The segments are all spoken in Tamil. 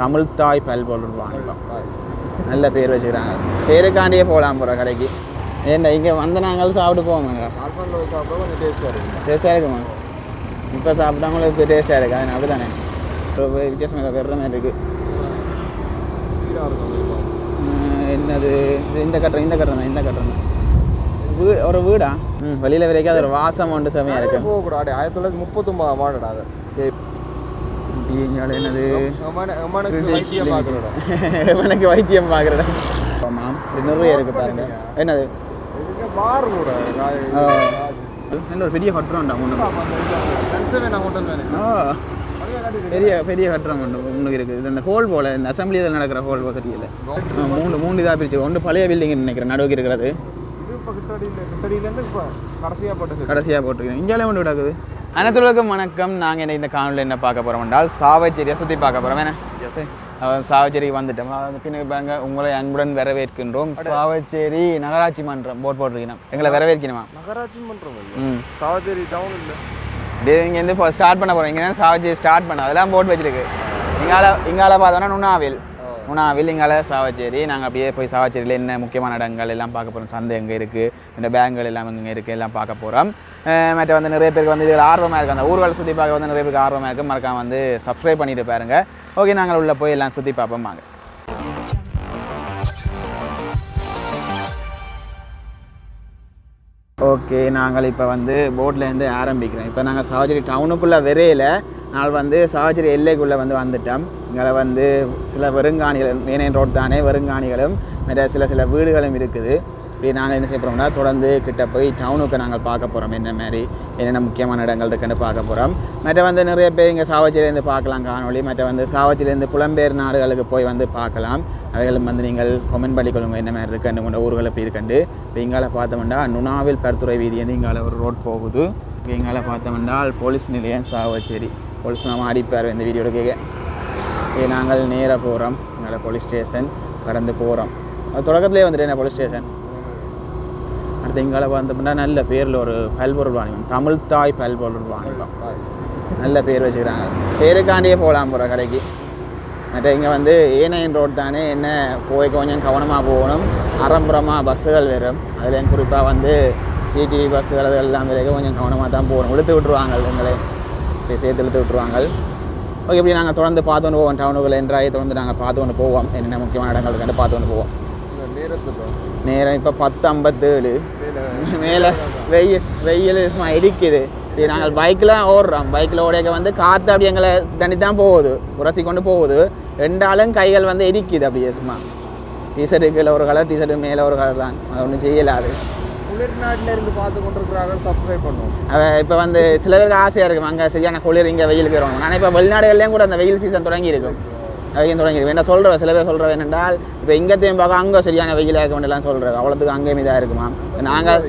தமிழ் தாய் பல்பொருள் வாணிபம். நல்ல பேர் வச்சுக்கிறாங்க. பேருக்காண்டியே போகலாம் போகிற கடைக்கு. ஏன்டா இங்கே வந்த நாங்கள் சாப்பிட்டு கொஞ்சம் டேஸ்ட்டாக இருக்கும் டேஸ்ட்டாக இருக்குமா? இப்போ சாப்பிட்டாங்களும் இப்போ டேஸ்ட்டாக இருக்கு அது அப்படி தானே ரொம்ப வித்தியாசமாக வேறு மாதிரி இருக்குது என்னது? இந்த கட்டுறேன் இந்த கட்டுறேன் இந்த கட்டுறேன் வீ ஒரு வீடா? ம் வெளியில் வரைக்கும் அது ஒரு வாசம் ஒன்று செமையாக இருக்கு போகக்கூடாது. ஆயிரத்தி தொள்ளாயிரத்தி முப்பத்தொம்பது மாடடா அது இங்கே என்னது எனக்கு வைத்தியம் பார்க்குறேன் ஆமாம் நிறைய இருக்கு பாருங்க. என்னது. நல்ல ஒரு பெரிய கட்டுறோம் உண்டா முன்னு வேணாம் ஹோட்டல் வேணும். ஆ பெரிய பெரிய கட்டுறம் ஒன்று முன்னுக்கு இருக்குது இந்த ஹோல் போல் இந்த அசம்பிளி இதில் நடக்கிற ஹோல் பக்கத்தில் மூணு மூணு இதாக பிரிச்சு. ஒன்று பழைய பில்டிங் நினைக்கிறேன் நடுவுக்கு இருக்கிறது. கடைசியாக போட்டது கடைசியாக போட்டிருக்கேன். இந்தியாவிலே ஒன்று கிடக்குது அனைத்துலகம் வணக்கம். நாங்கள் இந்த காணொலியில் என்ன பார்க்க போகிறோம் என்றால் சாவச்சேரியை சுற்றி பார்க்க போகிறோம் என்ன? சாவச்சேரிக்கு வந்துட்டோம். பின்னுக்கு பாருங்க உங்களை அன்புடன் வரவேற்கின்றோம். சாவச்சேரி நகராட்சி மன்றம் போட் போட்டிருக்கணும். எங்களை வரவேற்கணுமா? நகராட்சி மன்றம் சாவச்சேரி டவுன் இல்லை. அப்படியே இங்கே இருந்து இப்போ ஸ்டார்ட் பண்ண போகிறோம் இங்கே தான் சாவச்சேரி ஸ்டார்ட் பண்ண அதெல்லாம் போட் வச்சிருக்கு. இங்கால இங்கால பார்த்தோன்னா நுணாவில் நான் வில்லிங்கால சாவச்சேரி. நாங்கள் அப்படியே போய் சாவச்சேரியில் என்ன முக்கியமான இடங்கள் எல்லாம் பார்க்க போகிறோம் சந்தை எங்கே இருக்குது இந்த பேங்குகள் எல்லாம் எங்கே இருக்குது எல்லாம் பார்க்க போகிறோம் மற்ற வந்து நிறைய பேருக்கு வந்து இதில் ஆர்வமாக இருக்குது அந்த ஊர்வலை சுற்றி பார்க்க வந்து நிறைய பேருக்கு ஆர்வமாக இருக்குது மறக்காம வந்து சப்ஸ்கிரைப் பண்ணிட்டு பாருங்க. ஓகே நாங்கள் உள்ளே போய் எல்லாம் சுற்றி பார்ப்போம். வாங்க. ஓகே நாங்கள் இப்போ வந்து போட்லேருந்து ஆரம்பிக்கிறோம். இப்போ நாங்கள் சாவச்சேரி டவுனுக்குள்ளே விரையில நாள் வந்து சாவச்சேரி எல்லைக்குள்ளே வந்து வந்துட்டோம் இங்கே வந்து சில வெறுங்காணிகள் மேனேன் ரோட் தானே வெறுங்காணிகளும் மற்ற சில சில வீடுகளும் இருக்குது. இப்படி நாங்கள் என்ன செய்ய போகிறோம்னா தொடர்ந்து கிட்ட போய் டவுனுக்கு நாங்கள் பார்க்க போகிறோம் என்ன மாதிரி என்னென்ன முக்கியமான இடங்கள் இருக்குன்னு பார்க்க போகிறோம் மற்ற வந்து நிறைய பேர் இங்கே சாவச்சேரியிலேருந்து பார்க்கலாம் காணொளி. மற்ற வந்து சாவச்சிலேருந்து புலம்பெயர் நாடுகளுக்கு போய் வந்து பார்க்கலாம். அவைகளும் வந்து நீங்கள் கொமெண்ட் பண்ணிக்கொள்ளுங்க என்ன மாதிரி இருக்குன்னு கொண்ட ஊர்கள் எப்படி இருக்குண்டு இப்போ இங்கால பார்த்தோம்னா நுணாவில் பருத்துறை வீதி வந்து இங்கால ஒரு ரோட் போகுது. இப்போ இங்கால பார்த்தோம்னா போலீஸ் நிலையம் சாவச்சேரி போலீஸ்லாம் அடிப்பார் இந்த வீடியோ கேட்க. இது நாங்கள் நேராக போகிறோம் எங்களை போலீஸ் ஸ்டேஷன் கடந்து போகிறோம் தொடக்கத்துலேயே வந்துட்டு என்ன போலீஸ் ஸ்டேஷன் அடுத்து எங்களை பார்த்தோம்னா நல்ல பேரில் ஒரு பல்பொருள் வாணிபம். தமிழ் தாய் பல்பொருள் வாணிபம். நல்ல பேர் வச்சுக்கிறாங்க. பேருக்காண்டியே போகலாம் போகிற கடைக்கு. மற்ற இங்கே வந்து ஏனையன் ரோட் தானே. என்ன போய் கொஞ்சம் கவனமாக போகணும். அறம்புறமாக பஸ்ஸுகள் வரும். அதில் குறிப்பாக வந்து சிடிவி பஸ்ஸுகள் அதெல்லாம் விலைக்கு கொஞ்சம் கவனமாக தான் போகணும். விழுத்து விட்ருவாங்க எங்களை சேர்த்து இழுத்து விட்ருவாங்க ஓகே இப்படி நாங்கள் தொடர்ந்து பார்த்து கொண்டு போவோம் டவுனுக்குள்ள என்றாயே தொடர்ந்து நாங்கள் பார்த்து கொண்டு போவோம். என்னென்ன முக்கியமான இடங்கள் கண்டு பார்த்து கொண்டு போவோம் நேரம் இப்போ பத்து ஐம்பத்தேழு மேலே வெயில் வெயில் சும்மா இடிக்குது. இது நாங்கள் பைக்கில் ஓடுறோம். பைக்கில் ஓடைக்க வந்து காற்று அப்படி எங்களை தண்ணி தான் போகுது. உரசி கொண்டு போகுது. ரெண்டாலும் கைகள் வந்து இடிக்குது அப்படியே சும்மா. டிஷர்ட்டு கீழே ஒரு கலர் டிஷர்ட்டு மேலே ஒரு கலர் தான். அது ஒன்றும் செய்யலாது குளிர் நாட்டில் இருந்து பார்த்து கொண்டிருக்கிறார்கள் சப்ஸ்கிரைப் பண்ணுவோம். இப்போ வந்து சில பேருக்கு ஆசையாக இருக்கும் அங்கே சரியான குளிர் இங்கே வெயிலுக்கு வரும். ஆனால் இப்போ வெளிநாடுகள்லேயும் கூட அந்த வெயில் சீசன் தொடங்கி இருக்கும் வெயில் தொடங்கி இருக்கும் என்ன சொல்கிறேன் சில பேர் சொல்கிறேன் என்னென்றால் இப்போ இங்கத்தையும் பார்க்க அங்கே சரியான வெயிலாக இருக்க வேண்டியலாம் சொல்கிறேன் அவ்வளோத்துக்கு அங்கேயும் இதாக இருக்குமா? நாங்கள்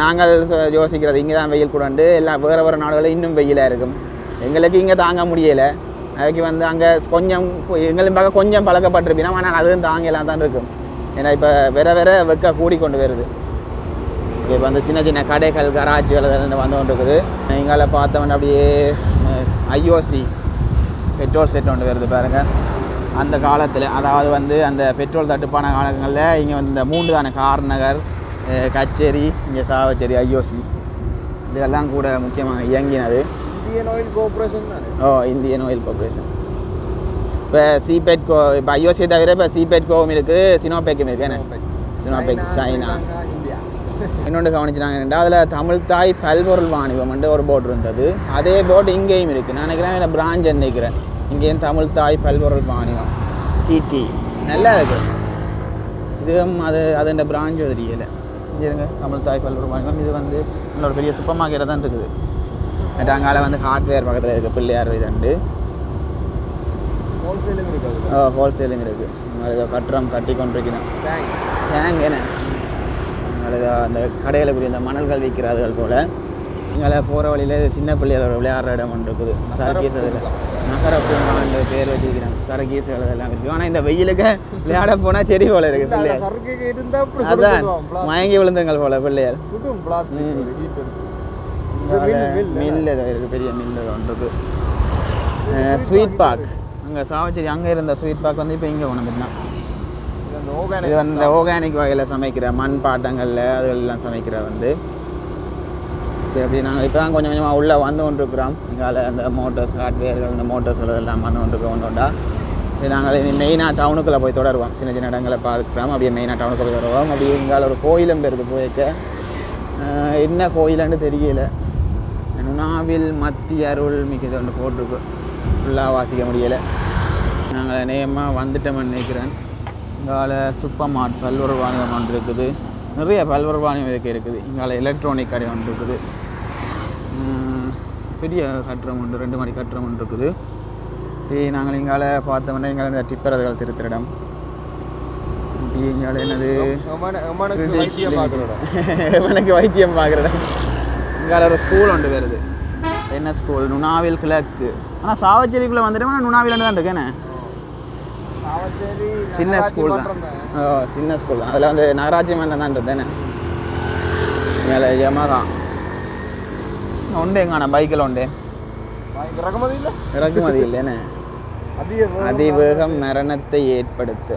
நாங்கள் யோசிக்கிறது இங்கே தான் வெயில் கூடண்டு எல்லாம் வேறு வேறு நாடுகளில் இன்னும் வெயிலாக இருக்கும். எங்களுக்கு இங்கே தாங்க முடியலை. அதுக்கு வந்து அங்கே கொஞ்சம் எங்களும் பார்க்க கொஞ்சம் பழக்கப்பட்டிருப்பீங்க ஆனால் அதுவும் தாங்கலாம் தான் இருக்கும். ஏன்னா இப்போ வேற வேற வெக்க கூடிக்கொண்டு வருது. இப்போ வந்து சின்ன சின்ன கடைகள் கராஜ்கள் அதெல்லாம் வந்து கொண்டு இருக்குது இங்கால பார்த்தோம்னா அப்படியே ஐஓசி பெட்ரோல் செட் ஒன்று வருது பாருங்கள் அந்த காலத்தில் அதாவது வந்து அந்த பெட்ரோல் தட்டுப்பான காலங்களில் இங்கே வந்து இந்த மூன்று தானே கார்நகர் கச்சேரி இங்கே சாவச்சேரி ஐஓசி இதெல்லாம் கூட முக்கியமாக இயங்கினது. Indian oil cooperation oh Indian oil corporation இப்போ சிபெட் கோ இப்போ ஐஓசி தவிர இப்போ சிபெட் கோவும் இருக்குது சினோபெக்கும் இருக்குது என்ன? சினோபெக் இந்தியா இன்னொன்று கவனிச்சினாங்க அதில் தமிழ் தாய் பல்பொருள் வாணிபம் ஒரு போர்டு இருந்தது. அதே போர்டு இங்கேயும் இருக்குது நான் நினைக்கிறேன் இதில் பிரான்ச் நினைக்கிறேன். இங்கேயும் தமிழ் தாய் பல்பொருள் வாணிபம். டிடி நல்லா இருக்கு. இதுவும் அது அது இந்த பிரான்ச் தெரியல இங்கே இருங்க. தமிழ் தாய் பல்பொருள் வாணிபம். இது வந்து இன்னொரு பெரிய சூப்பர் மார்க்கெட்டாக தான் இருக்குது. அங்கால வந்து ஹார்ட்வேர் பக்கத்தில் இருக்குது பிள்ளையார் இதுண்டு ஹோல்சேலும் இருக்காது ஹோல்சேலும் இருக்குது கட்டுறம் கட்டி கொண்டிருக்கிறோம் தேங்க்ஸ் தேங்க என்ன? அங்கே அந்த கடையில் கூடிய அந்த மணல்கள் விற்கிறார்கள் போல் இங்கே போகிற வழியில் சின்ன பிள்ளைகள் விளையாடுற இடம் ஒன்று இருக்குது. சர்க்கீஸ் அதில் நகர பூங்காண்டு பேர் வச்சிருக்கிறேன். சர்க்கீஸ் அதெல்லாம் இருக்குது ஆனால் இந்த வெயிலுக்கு விளையாட போனால் செடி போல இருக்குது பிள்ளைகள். அதான் மயங்கி விழுந்துங்கள் போல பிள்ளைகள். மில் ஏதோ இருக்குது பெரிய மில் ஏதோ ஒன்று இருக்குது ஸ்வீட் பார்க் அங்கே சாவச்சேரி அங்கே இருந்த ஸ்வீட் பார்க் வந்து இப்போ இங்கே வந்துட்டான் இது இது வந்து இந்த ஆர்கானிக் வகையில் சமைக்கிற மண் பாட்டங்களில் அதுகளெல்லாம் சமைக்கிற வந்து. இப்போ எப்படி நாங்கள் இப்போ தான் கொஞ்சம் கொஞ்சமாக உள்ளே வந்து கொண்டிருக்கிறோம். இங்கால அந்த மோட்டர்ஸ் ஹார்ட்வேர்கள் இந்த மோட்டர்ஸ் இதெல்லாம் வந்து கொண்டிருக்க ஒன்றுண்டா இது நாங்கள் மெயினாக டவுனுக்குள்ளே போய் தொடருவோம். சின்ன சின்ன இடங்களை பார்க்குறோம். அப்படியே மெயினாக டவுனுக்கு போய் தொடருவோம். அப்படியே இங்கால ஒரு கோயிலும் பெருது போயிருக்க. என்ன கோயிலுன்னு தெரியல. நுணாவில் மத்திய அருள் மிகுதி ஒன்று போட்டிருக்கு. ஃபுல்லாக வாசிக்க முடியலை. நாங்கள் நேயமாக வந்துட்டோம்னு நினைக்கிறேன். இங்கால சூப்பர் மார்ட் பல்வேறு வாணிகம் ஒன்று இருக்குது நிறைய பல்வேறு வாணிகம் இதுக்கு இருக்குது. இங்கால எலக்ட்ரானிக் கடை ஒன்று இருக்குது பெரிய கட்டுறம் ஒன்று ரெண்டு மணி கட்டுறம் ஒன்று இருக்குது. நாங்கள் இங்கால பார்த்தோம்னா இங்கால இந்த டிப்பரதுகள் திருத்திரிடம். இப்படி இங்கால என்னது? எனக்கு வைத்தியம் பார்க்குறேன் இங்கால ஒரு ஸ்கூல் ஒன்று வருது. என்ன ஸ்கூல் நுணாவில் கிழக்கு. ஆனால் சாவச்சேரிக்குள்ளே வந்துட்டோம்னா நுணாவில் தான் இருக்கேனே? சாவச்சேரி சின்ன ஸ்கூல் தான். ஓ சின்ன ஸ்கூல் தான். அதில் வந்து நகராட்சி மன்றம் தான் இருந்தேனே. மேலே யமகா உண்டு எங்கான பைக்கில் உண்டு. இறக்குமதி இல்லை? இறக்குமதி இல்லைன்னு அதிவேகம். மரணத்தை ஏற்படுத்து.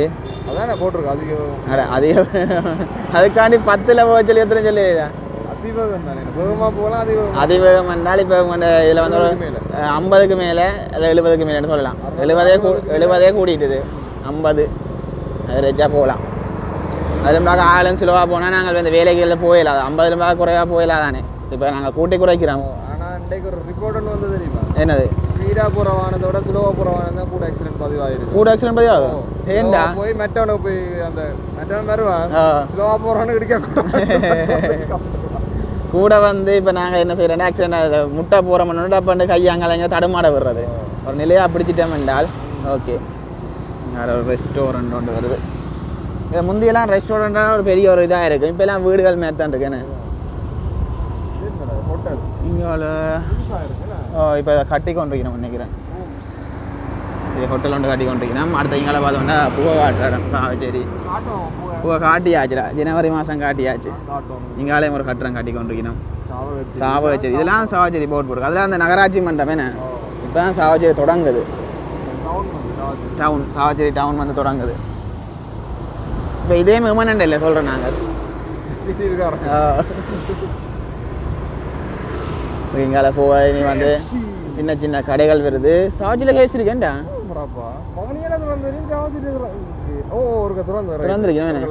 ஏ? அதானே போட்டிருக்கு அதிக அதிக அதுக்காண்டி பத்தில் போக சொல்லி எத்தனை சொல்லி அதிவேகம் தானே? வேகமாக போகலாம் அதிவேகம் அதிவேகம் என்றால் இப்போ இதில் வந்து ஐம்பதுக்கு மேலே. இல்லை எழுபதுக்கு மேலேன்னு சொல்லலாம். எழுபதே எழுபதே கூட்டிட்டுது ஐம்பது ரெஜாக போகலாம். அதில் பார்க்க ஆளும் சிலவாக போனால் நாங்கள் இந்த வேலைகளில் போயிடலாம் ஐம்பதுல பார்க்க குறைவாக போயிடலாம் தானே. இப்போ நாங்கள் கூட்டி குறைக்கிறோம். ஆனால் இன்றைக்கு ஒரு ரிப்போர்ட் ஒன்று வந்து தெரியுமா? என்னது? ஸ்பீடாக போகிற வாகனத்தோட ஸ்லோவாக போகிற வாகனம் தான் கூட ஆக்சிடென்ட் பதிவாயிருக்கு. கூட ஆக்சிடென்ட் பற்றி ஆகும் ஏண்டா போய் மெட்டவனுக்கு போய் அந்த மெட்டவன் வருவான். ஸ்லோவாக போகிறவனு இடிக்க கூட வந்து இப்போ நாங்கள் என்ன செய்கிறோன்னா ஆக்சிடென்ட் முட்டை போகிறோம்னு அப்போ கையாங்கலைங்க தடுமாட விடுறது. ஒரு நிலையாக பிடிச்சிட்டோம் என்றால் ஓகே வேறு ஒரு ரெஸ்டாரண்ட் ஒன்று வருது. இப்போ முந்தியெல்லாம் ரெஸ்டாரண்ட்டாக ஒரு பெரிய ஒரு இதாக இருக்குது இப்போல்லாம் வீடுகள் மேலே தான் இருக்குன்னு ஹோட்டல் இங்கே ஓ இப்போ கட்டி கொண்டிருக்கிறோம் நினைக்கிறேன். இது ஹோட்டல் ஒன்று கட்டி கொண்டிருக்கிறோம். அடுத்த இங்கே பார்த்தோம்னா புகை காட்டுறோம் சாவச்சேரி பூவை காட்டியாச்சுடா. ஜனவரி மாதம் காட்டியாச்சு. இங்காலையும் ஒரு கட்டுறம் கட்டி கொண்டிருக்கிறோம் சாவகச்சி சாவகச்சேரி. இதெல்லாம் சாவச்சேரி போர்டு போருக்கு அதில் அந்த நகராட்சி மன்றம் என்ன? இப்போ தான் சாவச்சேரி தொடங்குது. டவுன் சாவச்சேரி டவுன் வந்து தொடங்குது. இப்போ இதே மெமனண்ட் இல்லை சொல்கிறோம் நாங்கள் இங்கால போய் நீ வந்து சின்ன சின்ன கடைகள் வருது. சாவச்சியில் கேஸ்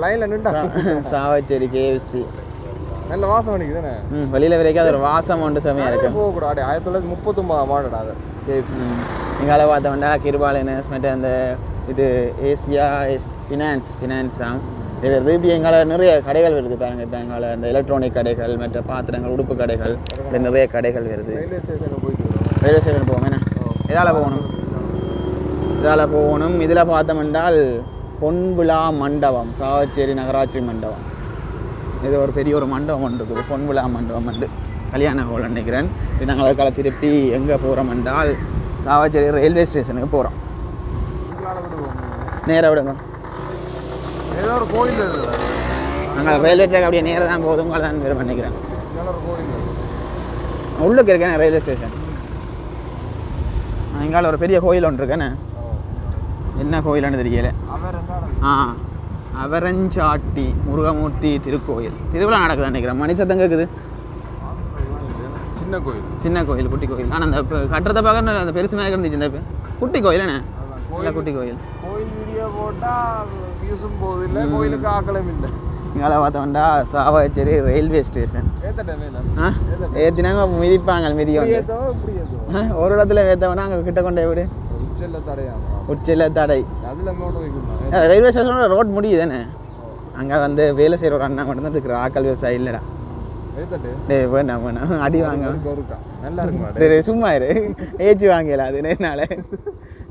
லைன்ல நின்றா. சாவச்சேரி கேஎஃப்சி நல்ல வாசம் அடிக்குதுதானே ம் வெளியில் வரைக்கும் அது ஒரு வாசம் ஒன்று செமையாக இருக்கு போகக்கூடாது. ஆயிரத்தி தொள்ளாயிரத்தி முப்பத்தொம்பது மாடடா அது. இங்கால பார்த்தோம்னா கிருபாலனஸ் மற்ற அந்த இது ஏசியா ஃபினான்ஸ் ஃபினான்ஸாம் இது இப்படி எங்கால நிறைய கடைகள் வருது பாருங்க. இப்போ எங்கால அந்த எலக்ட்ரானிக் கடைகள் மற்ற பாத்திரங்கள் உடுப்பு கடைகள் இப்படி நிறைய கடைகள் வருது. ரயில்வே ஸ்டேஷனுக்கு போயிட்டு. ரயில்வே ஸ்டேஷன் போவோம் என்ன? இதால் போகணும். இதால் போகணும். இதில் பார்த்தோம் என்றால் பொன்விழா மண்டபம் சாவச்சேரி நகராட்சி மண்டபம். இது ஒரு பெரிய ஒரு மண்டபம் ஒன்று இருக்குது. பொன்விழா மண்டபம் உண்டு கல்யாண ஹோல் நினைக்கிறேன். நாங்கள் அதுக்கால திருப்பி எங்கே போகிறோம் என்றால் சாவச்சேரி ரயில்வே ஸ்டேஷனுக்கு போகிறோம். நேராக விடுங்க. ஏதோ ஒரு கோயில் நாங்கள் ரயில்வே ட்ராக் அப்படியே நேராக தான் போதும் தான் இருக்குது. உள்ளுக்கு இருக்கேன் ரயில்வே ஸ்டேஷன். எங்கால ஒரு பெரிய கோயில் ஒன்று இருக்கேன்னு என்ன கோயில்னு தெரியல. ஆ அவரஞ்சாட்டி முருகமூர்த்தி திருக்கோயில். திருவிழா நடக்குது நினைக்கிறேன். மணி சத்தம் கேட்குது சின்ன கோயில். சின்ன கோயில் குட்டி கோயில். ஆனால் அந்த கட்டுறத பார்க்க அந்த பெருசு மேலே இருந்துச்சு இந்த குட்டி கோயில் என்ன? இல்லை குட்டி கோயில். கோயில் வீடியோ போட்டால் வியூஸும் போகுது இல்லை கோயிலுக்கு ஆக்களும் இல்லை. இங்கே பார்த்தோம்டா சாவச்சேரி ரயில்வே ஸ்டேஷன். ஏற்றினாங்க மிதிப்பாங்க மிதிக்க ஒரு இடத்துல ஏற்றவனா அங்கே கிட்ட கொண்டே விடு. உச்சில தடை அதுல ரயில்வே ஸ்டேஷனோட ரோட் முடியுதானே அங்கே வந்து வேலை செய்கிற ஒரு அண்ணா மட்டும் தான் இருக்கிற ஆக்கள் இல்லைடா ஏத்தட்டு டேய் வேண்டாம் வேண்டாம் அடி வாங்க நல்லா இருக்குமா சும்மா இரு ஏச்சு வாங்கல அது என்னால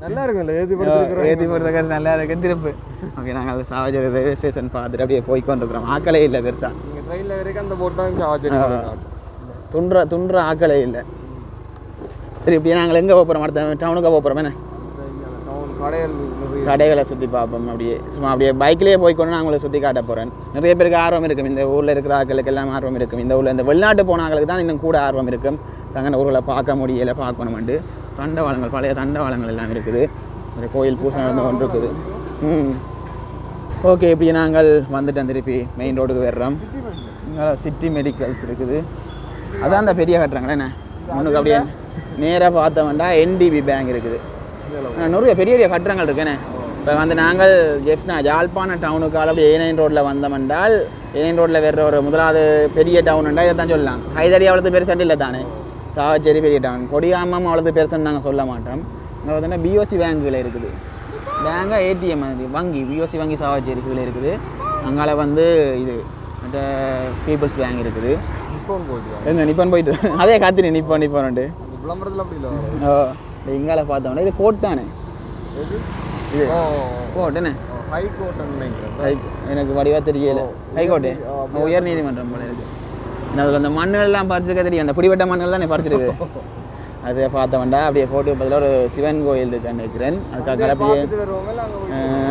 நல்லா இருக்கும்ல ஏத்தி படுத்துருக்குறோம் ஏற்றி போடுறது நல்லா இருக்கு திருப்பு ஓகே நாங்கள் அது சாவச்சேரி ரயில்வே ஸ்டேஷன் பார்த்துட்டு அப்படியே போய் கொண்டிருக்கிறோம் ஆக்களே இல்லை பெருசா நீங்க ட்ரெயின்ல வரைக்கும் அந்த போட் தான் சார்ஜர் துன்ற துன்ற ஆக்களே இல்லை சரி இப்படியே நாங்கள் எங்கே போகிறோம் அடுத்த டவுனுக்கு போகிறோம் என்ன கடைகள் சுற்றி பார்ப்போம். அப்படியே சும்மா அப்படியே பைக்லேயே போய்க்கொண்டு நான் உங்களை சுற்றி காட்ட போகிறேன் நிறைய பேருக்கு ஆர்வம் இருக்கும். இந்த ஊரில் இருக்கிற ஆட்களுக்கு எல்லாம் ஆர்வம் இருக்கும். இந்த ஊரில் இந்த வெளிநாட்டு போன ஆட்களுக்கு தான் இன்னும் கூட ஆர்வம் இருக்கும். தங்கன ஊர்களை பார்க்க முடியல பார்க்கணுமெண்டு தண்டவாளங்கள் பழைய தண்டவாளங்கள் எல்லாம் இருக்குது. ஒரு கோயில் பூசை நடந்து கொண்டு இருக்குது ம். ஓகே இப்படி நாங்கள் வந்துட்டோம் திருப்பி மெயின் ரோடுக்கு வர்றோம். சிட்டி மெடிக்கல்ஸ் இருக்குது. அதான் அந்த பெரிய கட்டுறாங்களே என்ன? முன்னுக்கு அப்படியே நேராக பார்த்தோம்னா என்டிபி பேங்க் இருக்குது. நிறைய பெரிய பெரிய கட்டடங்கள் இருக்குண்ணே இப்போ வந்து நாங்கள் ஜெஃப்னா யாழ்ப்பாண டவுனுக்கால் அப்படியே ஏனைன் ரோட்டில் வந்தோம்னால் ஏனைன் ரோட்டில் வேற ஒரு முதலாவது பெரிய டவுனுண்டா இதை தான் சொல்லலாம். கைதடி அவ்வளோது பெருசண்டு இல்லை தானே. சாவச்சேரி பெரிய டவுன் கொடியாமம் அவ்வளோது பெருசுன்னு நாங்கள் சொல்ல மாட்டோம். இங்கே பார்த்தோன்னா பிஓசி பேங்க்கில் இருக்குது. பேங்கா ஏடிஎம் வங்கி பிஓசி வங்கி சாவச்சேரி கீழே இருக்குது. அங்கால வந்து இது மற்ற பீப்புள்ஸ் பேங்க் இருக்குது. நிப்போன் போயிட்டு எங்க நிப்பான் போயிட்டு? அதே காத்திரி நிப்பான் அந்த விளம்பரத்தில் அப்படி இல்லை. ஓ. இந்த இங்கால பார்த்தோம்னா இது கோட் தானே? இது. ஓ கோட் என்ன? எனக்கு வடிவா தெரியல. ஹைகோர்ட்டு உயர் நீதிமன்றம் போல இருக்கு. அதில் அந்த மண்ணுகள்லாம் பறிச்சிருக்க தெரியும். அந்த பிடிவட்ட மண்ணுகள் தானே பறிச்சிருக்கு. அதை பார்த்தவன்டா அப்படியே போட்டு பதில் ஒரு சிவன் கோயில் இருக்குன்னு நினைக்கிறேன் அதுக்காக அப்படியே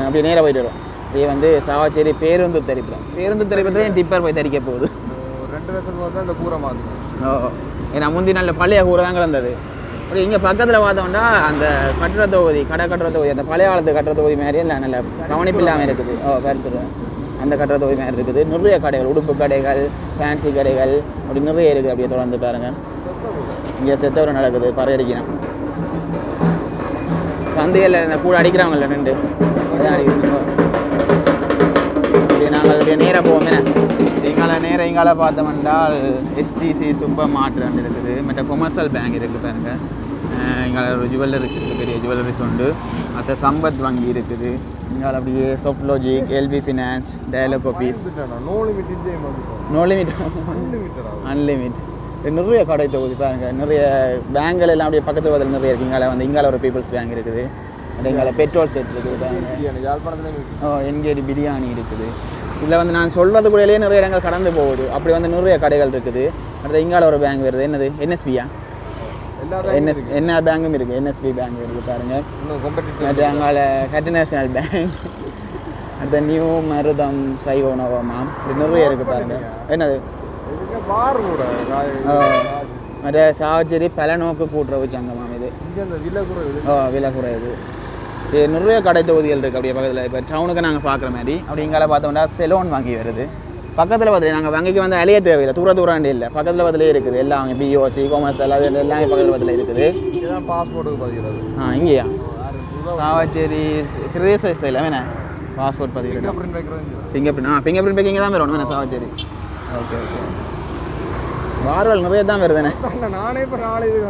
அப்படியே நேராக போயிட்டு வரும் அப்படியே வந்து சாவாச்சேரி பேருந்து தெரிப்போம் பேருந்து தெரிப்பத்தில் டிப்பர் போய் தரிக்க போகுது. ரெண்டு வருஷம் போது இந்த கூரை மாற்றணும் ஓ ஏன்னா முந்தி நல்ல பழைய கூரை தான் கிடந்தது. அப்படி இங்கே பக்கத்தில் பார்த்தோம்னா அந்த கட்டுற தொகுதி கடை கட்டுற தொகுதி அந்த பழைய காலத்து கட்டுற தொகுதி மாதிரி இல்லை நல்ல கவனிப்பு இல்லாமல் இருக்குது. ஓ கருத்து அந்த கட்டுற தொகுதி மாதிரி இருக்குது. நிறைய கடைகள் உடுப்பு கடைகள் ஃபேன்சி கடைகள் அப்படி நிறைய இருக்குது. அப்படியே தொடர்ந்து பாருங்க. இங்கே செத்தவரம் நடக்குது. பறை சந்தையில் என்ன கூட அடிக்கிறாங்கல்ல நின்று. அடிக்கிறோம் நாங்கள் அதுக்கு நேராக போவோம். என்ன? நேராக எங்கால பார்த்தோம்னால் எஸ்டிசி சூப்பர் மார்ட் இருக்குது. மற்ற கொமர்ஷியல் பேங்க் இருக்குது பாருங்க. அஹ் எங்களை ஒரு ஜுவல்லரிஸ் இருக்குது. பெரிய ஜுவல்லரிஸ் உண்டு. மற்ற சம்பத் வங்கி இருக்குது. எங்களை அப்படியே Softlogic LB Finance Dialog office no limit unlimited நிறைய கடை தொகுதி பாருங்க. நிறைய பேங்க்கள் எல்லாம் அப்படியே பக்கத்து பக்கத்தில் நிறைய இருக்குது இங்கால வந்து இங்கால ஒரு பீப்புள்ஸ் பேங்க் இருக்குது. இங்கால பெட்ரோல் செட் இருக்குது பாருங்க. யாழ்ப்பாணத்துல இருக்கு. ஓ என்கேடி பிரியாணி இருக்குது. இதில் வந்து நான் சொல்றது கூடயே நிறைய இடங்கள் கடந்து போகுது. அப்படி வந்து நிறைய கடைகள் இருக்குது. அடுத்து இங்கால ஒரு பேங்க் வருது. என்னது? என்எஸ்பியா என்எஸ் என்ன பேங்கும் இருக்குது என்எஸ்பி பேங்க் இருக்குது பாருங்க. இன்னும் competitive அடுத்து அங்கால கட்டு நேஷனல் பேங்க் அடுத்த நியூ மருதம் சைவ உணவமாம் இப்படி நிறைய இருக்குது பாருங்க. என்னது? ஓ மற்ற சாவச்சேரி பல நோக்கு கூட்டுறவு சங்கமாம் இது. அந்த விலை குறைவு நிறைய கடை தொகுதிகள் இருக்குது அப்படியே பக்கத்தில். இப்போ டவுனுக்கு நாங்கள் பார்க்குற மாதிரி. அப்படி இங்கால பார்த்தோம்னா செலோன் வங்கி வருது. பக்கத்தில் பார்த்து நாங்கள் வங்கிக்கு வந்து அலைய தேவையில்லை. தூர தூரம் இல்லை. பக்கத்தில் பதிலே இருக்குது. எல்லாம் பிஓசி கொமர்ஷியல் அது எல்லாமே பக்கத்தில் பதில் இருக்குது. பாஸ்போர்ட்டுக்கு பதிகிறது. ஆ இங்கேயா? சாவச்சேரி பிரதேச சைடில் வேணா. பாஸ்போர்ட் பதிவு finger print ah finger print packing தான் வரும் வேணா சாவச்சேரி. ஓகே ஓகே வாரல் நிறைய தான் வருதுண்ணே. நானே இப்போ நாளை இது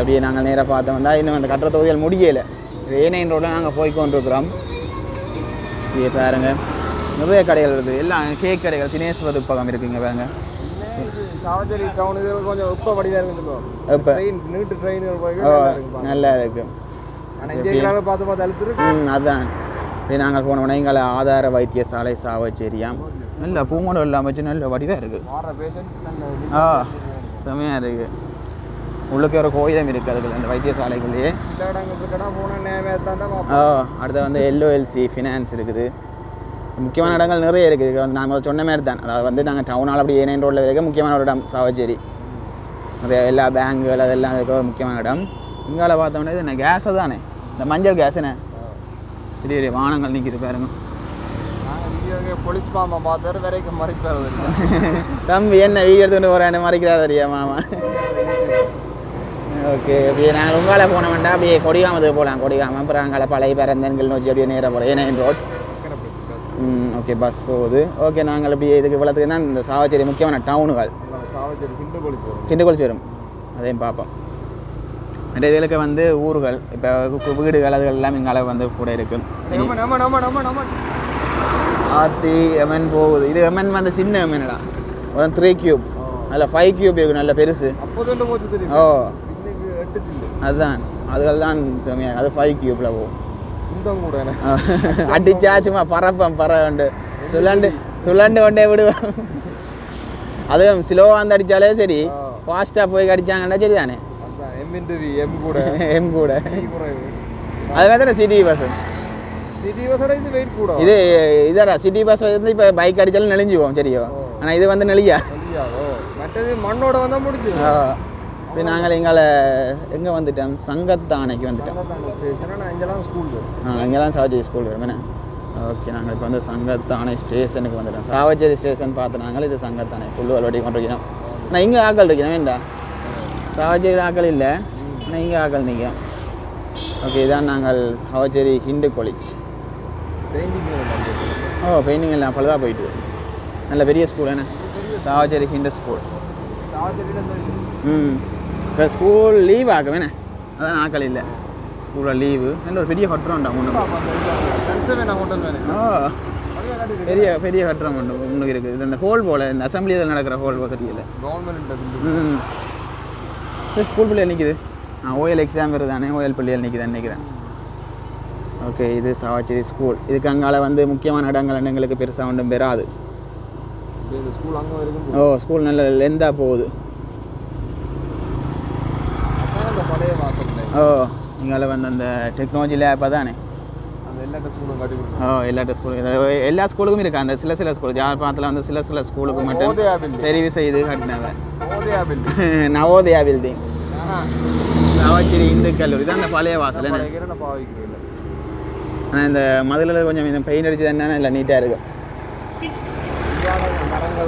அப்படியே நாங்கள் நேராக பார்த்தோம்னா இன்னும் அந்த கட்டுற தொகுதிகள் முடியலை. ஏனைன் ரோட்டில் நாங்கள் போய் கொண்டிருக்கிறோம் இங்கே பாருங்க. நிறைய கடைகள் இருக்குது. எல்லாம் கேக் கடைகள் தினேஷ் வதுப்பகம் இருக்குங்க பாருங்க. சாவச்சேரி டவுன் இது கொஞ்சம் உப்ப வடிவாக இருக்குது இப்போ? ட்ரெயின் நீட்டு ட்ரெயின்கள் போய் நல்லா இருக்கு ஆனால் பார்த்து பார்த்து அழுத்துருக்கு ம் அதான். இப்படி நாங்கள் போனோம்னா எங்களை ஆதார வைத்தியசாலை சாவச்சேரியாம் நல்ல பூமோடு எல்லாம் வச்சு நல்ல வடிவாக இருக்குது ஆ செமையாக இருக்குது உள்ளுக்கு ஒரு கோயிலும் இருக்குது அதுக்குள்ள அந்த வைத்தியசாலைக்குள்ளேயே. அடுத்து வந்து எல்ஓஎல்சி ஃபினான்ஸ் இருக்குது. முக்கியமான இடங்கள் நிறைய இருக்குது. நாங்கள் சொன்ன மாதிரி தான். அதாவது வந்து நாங்கள் டவுனால் அப்படி ஏனைன் ரோட்டில் இருக்க முக்கியமான ஒரு இடம் சாவச்சேரி. நிறைய எல்லா பேங்குகள் அதெல்லாம் இருக்க ஒரு முக்கியமான இடம். இங்கால பார்த்தோம்னா இது என்ன கேஸை தானே? இந்த மஞ்சள் கேஸுண்ணே பெரிய பெரிய வானங்கள் நிற்கிது பாருங்க. போலீஸ் மாமா பார்த்தாரு வரைக்கும் மறைப்பார் தம்பி என்ன வீடு எடுத்துகிட்டு போகிறேன் மறைக்கிறா தெரியா மாமா? ஓகே அப்படியே நாங்கள் உங்கால போன வேண்டாம். அப்படியே கொடிகாமத்துக்கு போகலாம் கொடிகாமம். அப்புறம் அங்கால பழைய பேரந்தன்கள் நோக்கி அப்படியே நேராக போகிறோம் ஏனைன் ரோட் ம் ஓகே பஸ் போகுது. ஓகே நாங்கள் அப்படியே இதுக்கு இவ்வளோத்துக்கு தான் இந்த சாவச்சேரி முக்கியமான டவுனுகள் சாவச்சேரி கிண்டு கொலிச்சு வரும் அதையும் பார்ப்போம். மற்ற இதுகளுக்கு வந்து ஊர்கள் இப்போ வீடுகள் அதுகள் எல்லாம் இங்கால வந்து கூட இருக்கும் ஆத்தி எமன் போகுது. இது எமன் வந்து சின்ன எமன்டா த்ரீ கியூப் அதில் ஃபைவ் கியூப் இருக்கு நல்ல பெருசு. ஓ. அதுதான் அதுகள் தான் செம்மையாக அது ஃபைவ் கியூப்பில் போகும். இந்த கூட அடிச்சா சும்மா பறப்பேன் பறவண்டு சுழண்டு சுழண்டு கொண்டே விடுவேன். அதுவும் ஸ்லோவாக வந்து அடித்தாலே சரி. ஃபாஸ்ட்டாக போய் அடிச்சாங்கன்னா சரி தானே எம் கூட. எம் கூட. அது மாதிரி சிட்டி பஸ் சிட்டி பஸ்ஸோட இது வெயிட் கூட இது இதடா சிட்டி பஸ் வந்து இப்போ பைக் அடிச்சாலும் நெளிஞ்சுவோம் சரியோ. ஆனால் இது வந்து நெளியா? மற்றது மண்ணோட வந்தா முடிஞ்சு இப்போ நாங்கள் எங்களை எங்கே வந்துட்டோம்? சங்கத்தானைக்கு வந்துட்டோம். நான் ஆ இங்கெல்லாம் சாவச்சேரி ஸ்கூல் வருமே ஓகே நாங்கள் இப்போ வந்து சங்கத்தானை ஸ்டேஷனுக்கு வந்துட்டோம். சாவச்சேரி ஸ்டேஷன் பார்த்து நாங்கள் இது சங்கத்தானை புல்லுவல் வட்டி கொண்டிருக்கிறோம். ஆனால் இங்கே ஆக்கள் இருக்கிறேன் வேண்டா சாவச்சேரி ஆக்கள் இல்லை. ஆனால் இங்கே ஆக்கள் நிற்கும் ஓகே இதான் நாங்கள் சாவச்சேரி ஹிந்து காலேஜ் ஓ பெயிண்டிங் எல்லாம் பழுதாக போயிட்டு நல்ல பெரிய ஸ்கூல் என்ன? சாவச்சேரி ஹிந்து ஸ்கூல் ம். இப்போ ஸ்கூல் லீவ் என்ன? அதான் ஆக்கள் இல்லை. ஸ்கூலில் லீவு நல்ல ஒரு பெரிய ஹோட்டல் வேணும் ஆ. பெரிய பெரிய கட்டுறம் ஒன்று முன்னுக்கு இருக்குது. இது இந்த ஹோல் போல் இந்த அசம்பிளி இதில் நடக்கிற ஹோல் தெரியல. கவர்மெண்ட் ஸ்கூல் பிள்ளைகள் நிற்கிது ஆ ஓஎல் எக்ஸாம் வருதானே? ஓஎல் பிள்ளைகள் நிற்கிதுன்னு நினைக்கிறேன். ஓகே இது சாவச்சேரி ஸ்கூல் இதுக்கு அங்கால வந்து முக்கியமான இடங்கள் எங்களுக்கு பெருசாக ஒன்றும் பெறாது. ஓ ஸ்கூல் நல்ல லெந்தாக போகுது அதான் அந்த பழைய வாசல் ஓ இங்கால வந்து அந்த டெக்னாலஜி லேப் தானே அந்த எல்லா ஸ்கூலும் ஓ எல்லா ஸ்கூலுக்கும் எல்லா ஸ்கூலுக்கும் இருக்குது அந்த சில சில ஸ்கூல் ஜாழ்ப்பாணத்தில் வந்து சில சில ஸ்கூலுக்கு மட்டும் தெரிவு செய்து கட்டினவ நவோதயா பில்டிங் சாவச்சேரி இந்து கல்லூரி தான் அந்த பழைய வாசல் ஆனால் இந்த மதுளில் கொஞ்சம் இந்த பெயிண்ட் அடிச்சது என்னன்னா இல்லை நீட்டாக இருக்கும்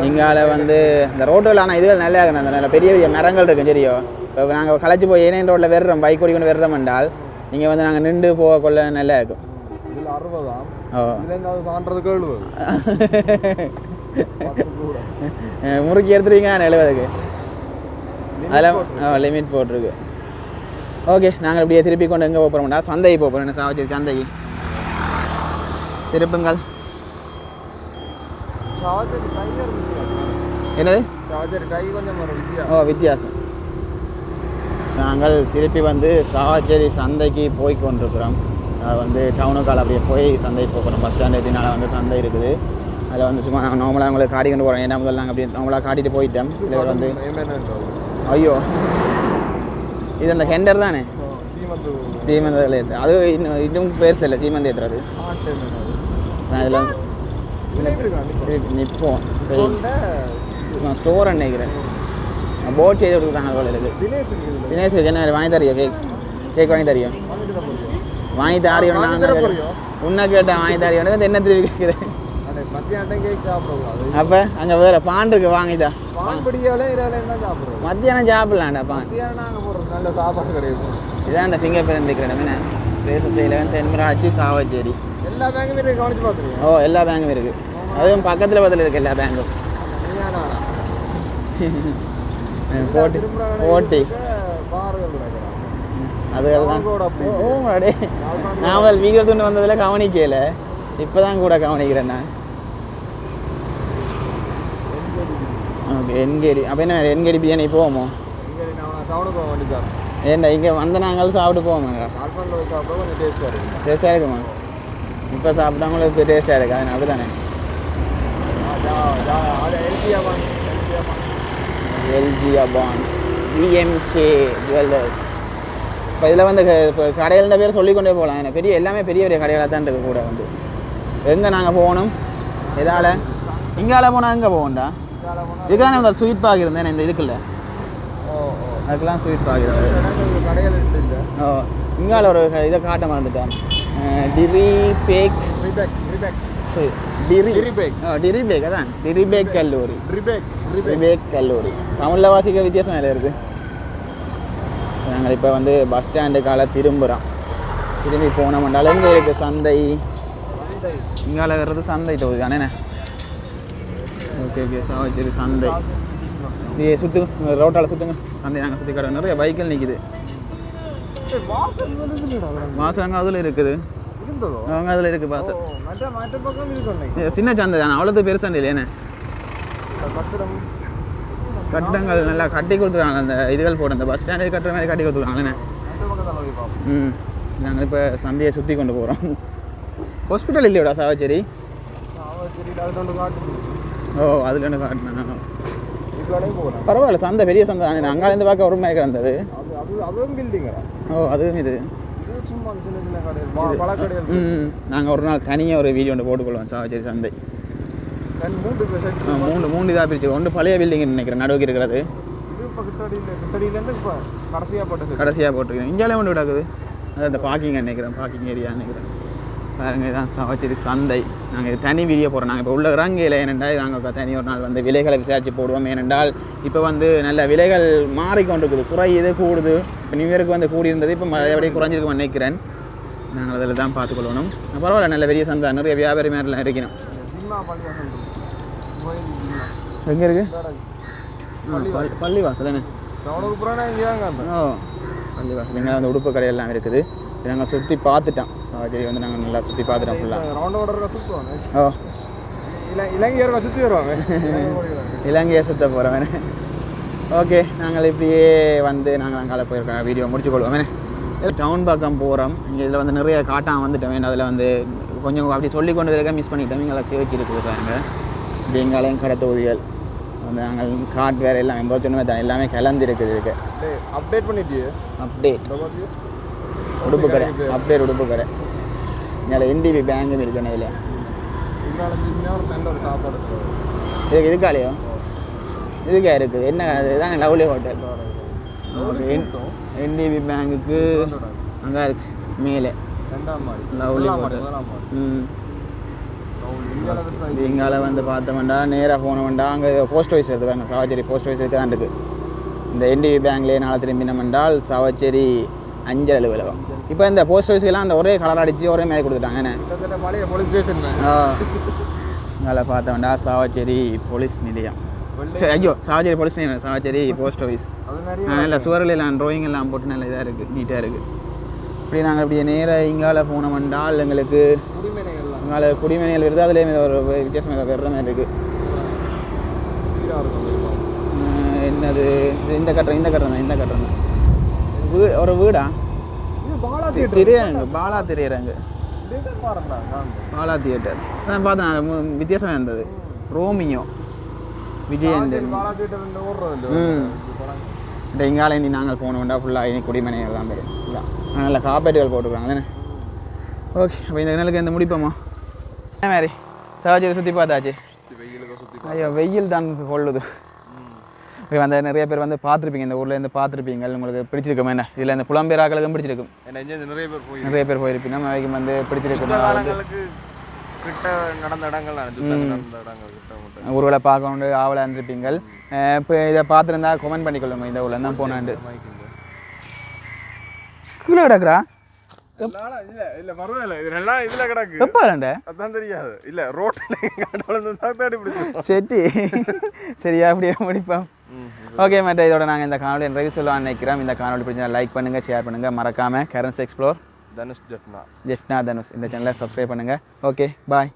இங்கால வந்து இந்த ரோட்டில் ஆனால் இதுகள் நல்லா இருக்கணும் அந்த நல்ல பெரிய பெரிய மரங்கள் இருக்கும் சரியோ இப்போ நாங்கள் களைச்சி போய் ஏனையன் ரோட்டில் வெறுறோம் பைக் ஓடி கொண்டு வெறுறோம் என்றால் இங்கே வந்து நாங்கள் நின்று போக கொள்ள நல்லா இருக்கும். இதில் அறுபதாம். ஓ. தாண்டதுக்கு எழுபது. முறுக்கி எடுத்துருவீங்க எழுபதுக்கு. அதெல்லாம் லிமிட் போட்டிருக்கு. ஓகே நாங்கள் இப்படியே திருப்பி கொண்டு எங்கே போகிறோம்டா சந்தைக்கு போகிறோம் என்ன சாவச்சேரி சந்தைக்கு. திருப்புங்கள். என்னது? ஓ வித்தியாசம். நாங்கள் திருப்பி வந்து சாவச்சேரி சந்தைக்கு போய் கொண்டிருக்கிறோம். அது வந்து டவுனுக்கால் அப்படியே போய் சந்தைக்கு போகிறோம் பஸ் ஸ்டாண்ட் எப்படினால வந்து சந்தை இருக்குது. அதில் வந்து சும்மா நாங்கள் நார்மலாக உங்களுக்கு காட்டி கொண்டு போகிறோம் ஏன்னா முதல்ல நாங்கள் அப்படியே நார்மலாக காட்டிட்டு போயிட்டோம். சில பேர் வந்து ஐயோ. இது அந்த ஹெண்டர் தானே? சீமந்து. சீமந்தில் ஏற்று அது இன்னும் இன்னும் பெருசு இல்லை சீமந்தி ஏற்றுறது ஆட்டு நான் இதில் நிற்போம் ஸ்டோர் நினைக்கிறேன் போட் செய்து கொடுக்குறாங்க போல இருக்கு தினேஷ் இருக்குது தினேஷ் என்ன வாங்கி தரியா கேக் கேக் வாங்கி தரியா? வாங்கி தாரியம் வாங்கி நான் தர தான் போறியோ? உன்னை கேட்டேன் வாங்கி தாரியம் என்ன திருப்பி கேட்குறேன் அப்போ அங்கே வேற பான் இருக்கு வாங்கிதா மத்தியானம் சாப்பிடலாம்டா பான். இதான் அந்த ஃபிங்கர் பிரிண்ட் இருக்கிற இடம் என்ன? சேலம் தென்மராட்சி சாவச்சேரி. எல்லா பேங்குமே கவனிச்சு பார்த்துருக்கீங்க ஓ எல்லா பேங்கும் இருக்குது அதுவும் பக்கத்தில் பக்கத்தில் இருக்குது எல்லா பேங்கும். போட்டி. போட்டி. அதுதான் கூட அப்படி ஓ அடே. நான் முதல் வீக்கில் வந்ததில் கவனிக்கல. இப்போ தான் கூட கவனிக்கிறேன் நான். ஓகே என்கேடி அப்போ என்ன என்கேடி பிரியாணி போவோமோ? இங்கே நான் ஏண்டா இங்கே வந்த நாங்கள் சாப்பிட்டு போவோமாங்க கொஞ்சம் டேஸ்ட்டாக இருக்கும் டேஸ்ட்டாக இருக்குமா இப்போ சாப்பிட்டாங்களும் இப்போ டேஸ்ட்டாக இருக்கு அது அப்படி தானே எல்பியா வாங்க எல்பியா வாங்க எல்ஜி அபான்ஸ் விஎம்கே ஜுவல்லர்ஸ் இப்போ இதில் வந்து இப்போ கடைகள பேர் சொல்லிக்கொண்டே போகலாம். ஏன்னா பெரிய எல்லாமே பெரிய பெரிய கடைகளாக தான் இருக்குது கூட வந்து. எங்கே நாங்கள் போகணும்? எதால? இங்கால போனால் எங்கே போவோம்டா இதுக்கான இந்த ஸ்வீட் பாக் இருந்தேன் இந்த இதுக்குள்ள. ஓ ஓ அதுக்கெல்லாம் ஸ்வீட் பாக் ஓ இங்கால ஒரு இதை காட்ட மறந்துட்டேன். டிரி பேக் ரிபேக் ரிபேக் sorry, டிரி டிரிபேக். அதான் டிரி பேக் கல்லூரி ரிபேக் ரிபேக் விவேக் கல்லூரி தமிழில் வாசிக்க வித்தியாசம் வேலை இருக்குது நாங்கள் இப்போ வந்து பஸ் ஸ்டாண்டுக்கால திரும்புகிறோம் திரும்பி போனோம்னால எங்கே இருக்குது சந்தை இங்கால வர்றது சந்தை தொகுதி தானே ஓகே ஓகே சாவச்சேரி சந்தை ஏ சுற்றுங்க ரோட்டால் சுற்றுங்க சந்தை நாங்கள் சுற்றி கடை நிறைய பைக்கில் நிற்கிது வாசல் அதில் இருக்குது அவங்க அதில் இருக்கணும் இது சின்ன சந்தை தானே? அவ்வளோது பெருசு சந்தை இல்லையே கட்டடம். கட்டிடங்கள் நல்லா கட்டி கொடுத்துருக்காங்க. அந்த இதுகள் போட்டு அந்த பஸ் ஸ்டாண்டு கட்டுற மாதிரி கட்டி பார்ப்போம். ம். நாங்கள் இப்போ சந்தையை சுற்றி கொண்டு போகிறோம் ஹாஸ்பிட்டல் இல்லையோடா சாவச்சேரி? ஓ அதில் ஒன்று போகலாம் பரவாயில்ல சந்தை பெரிய சந்தை தானே. அங்காலேருந்து பார்க்க ஒரு மாதிரி கிடந்தது. ஓ அதுவும் இது. சும்மா சின்ன சின்ன கடைகள் ப- பழக்கடைகள். ம் நாங்கள் ஒரு நாள் தனியாக ஒரு வீடியோ ஒன்று போட்டுக்கொள்வோம் சாவச்சேரி சந்தை. மூன்று மூணு மூணு இதாக பிரிச்சு ஒன்று பழைய பில்டிங் நினைக்கிறேன் நடுவுக்கு இருக்கிறது. கடைசியாக போட்ட கடைசியாக போட்டிருக்கேன் இஞ்சாலே ஒன்று கிடக்குது. அது அந்த பார்க்கிங் நினைக்கிறேன் பார்க்கிங் ஏரியா நினைக்கிறேன். பாருங்க இதான் சாவச்சேரி சந்தை. நாங்கள் இது தனி வீடியோ போடுறோம். நாங்கள் இப்போ உள்ள இறங்கையில் ஏனென்றால் நாங்கள் தனி ஒரு நாள் வந்து விலைகளை விசாரித்து போடுவோம். ஏனென்றால் இப்போ வந்து நல்ல விலைகள் மாறிக்கொண்டிருக்குது. குறையுது கூடுது. இப்போ நியூ இயருக்கு வந்து கூடியிருந்தது. இப்போ மறுபடியும் குறைஞ்சிருக்கும்னு நினைக்கிறேன். நாங்கள் அதில் தான் பார்த்துக்கொள்ளணும். பரவாயில்ல. நல்ல பெரிய சந்தை. நிறைய வியாபாரி மாதிரிலாம் இருக்கணும் எங்கே இருக்குது பள்ளிவாசல். என்ன? ஓ பள்ளிவாசல். இங்கே வந்து உடுப்பு கடையெல்லாம் இருக்குது. நாங்கள் சுற்றி பார்த்துட்டோம். சாவச்சேரி வந்து நாங்கள் நல்லா சுற்றி பார்த்துட்டோம் ஃபுல்லாக ரவுண்ட் ஓடுற சுற்றுவாங்க ஓ. இல இலங்கையர்க சுற்றி வருவாங்க. இலங்கையை சுத்த போகிறவன் ஓகே நாங்கள் இப்படியே வந்து நாங்கள் அங்கால போயிருக்கோம். வீடியோ முடிச்சுக்கொள்வோம் டவுன் பக்கம் போகிறோம் இங்கே இதில் வந்து நிறைய காட்டான் வந்துட்டோம் அதில் வந்து கொஞ்சம் அப்படி சொல்லி கொண்டு இருக்க மிஸ் பண்ணிட்டோம். இங்கே சேவிச்சு இருக்குது பாருங்க. இது எங்காலையும் கடை தொகுதிகள் வந்து நாங்கள் காட் வேறு எல்லாம் எண்பது சொன்ன தான் எல்லாமே கிளம்பி இருக்குது இதுக்கு. அப்டேட் பண்ணிட்டியே? அப்டேட் உடுப்பு கடை அப்டேட் உடுப்பு கடை. இங்கே என்டிபி ஒரு நல்ல ஒரு சாப்பாடு இதுக்கு இதுக்காலையோ இதுக்கா இருக்குது என்ன இதுதான் லவ்லி ஹோட்டல். என்டிபி பேங்குக்கு அங்கே இருக்கு மேலே. Lovely hotel. ம். இங்கால வந்து பார்த்தோம்டா நேராக போனோம்டா அங்கே போஸ்ட் ஆஃபீஸ் இருக்குது பாருங்க சாவச்சேரி போஸ்ட் ஆஃபீஸ் இருக்குது தான் இருக்குது இந்த என்டிபி பேங்க்லேயே நாளை திரும்பினோம் என்றால் சாவச்சேரி அஞ்சல் அலுவலகம். இப்போ இந்த போஸ்ட் ஆஃபீஸ்க்கெல்லாம் அந்த ஒரே கலர் அடித்து ஒரே மாதிரி கொடுத்துட்டாங்க. என்ன? பழைய போலீஸ் ஸ்டேஷன் இங்கே பார்த்தோம்டா சாவச்சேரி போலீஸ் நிலையம். ஐயோ சாவச்சேரி போலீஸ் நிலையம் சாவச்சேரி போஸ்ட் ஆஃபீஸ் நல்ல சுவரில் எல்லாம் ட்ராயிங் எல்லாம் போட்டு நல்ல இதாக இருக்குது நீட்டாக இருக்குது இப்படி நாங்கள் இப்படி நேராக இங்கால போனோம் என்றால் எங்களுக்கு இங்கால குடிமனைகள் வருது அதுலேயும் ஒரு வித்தியாசம் ஏதாவது வர்ற மாதிரி இருக்குது என்னது? இந்த கட்டுறம் இந்த கட்டுறம் தான் இந்த கட்டுறம் தான் வீ ஒரு வீடா? இது பாலா திரையரங்கு பாலா தியேட்டர் நான் பாலா தியேட்டர். நான் பார்த்தேன் மு- வித்தியாசமா இருந்தது. ரோமியோ. விஜயன் இங்கால இனி நாங்கள் போனோம்டா ஃபுல்லாக இனி குடிமனை எல்லாம் வரும் ஃபுல்லாக நல்ல காப்பேட்டுகள் போட்டுருக்காங்க தானே? ஓகே அப்போ இந்த நாளுக்கு இந்த முடிப்போமா? என்ன மாதிரி? சவாஜரி சுற்றி பார்த்தாச்சு? ஐயோ வெயில் தான் கொள்ளுது. வந்து நிறைய பேர் வந்து பார்த்துருப்பீங்க. இந்த ஊரில் இருந்து பார்த்துருப்பீங்க. உங்களுக்கு பிடிச்சிருக்கும் என்ன? இதில் இந்த புலம்பெயராக்களுக்கும் பிடிச்சிருக்கும். நிறைய பேர் போய் நிறைய பேர் போயிருப்பீங்க. நம்ம வரைக்கும் வந்து பிடிச்சிருக்கும்? கிட்ட நடந்த இடங்கள் நடந்த இடங்கள் ஊர்களை பார்க்கணும் ஆவலாக இருந்திருப்பீங்க இப்போ இதை பார்த்துருந்தா கமெண்ட் பண்ணிக்கொள்ளுங்க. இந்த ஊரில் தான் போனாண்டு கீழே கிடக்குறா? சரியா அப்படியே முடிப்போம். ஓகே மேட்ட இதோட நாங்கள் இந்த காணொலி நிறைவு சொல்லலாம்னு நினைக்கிறோம். இந்த காணொலி பிடிச்சா லைக் பண்ணுங்கள் ஷேர் பண்ணுங்கள் மறக்காமல் கரன்ஸ் எக்ஸ்ப்ளோர் தனுஷ் ஜெஃப்னா. ஜெஃப்னா தனுஷ். இந்த சேனலை சப்ஸ்கிரைப் பண்ணுங்கள் ஓகே பாய்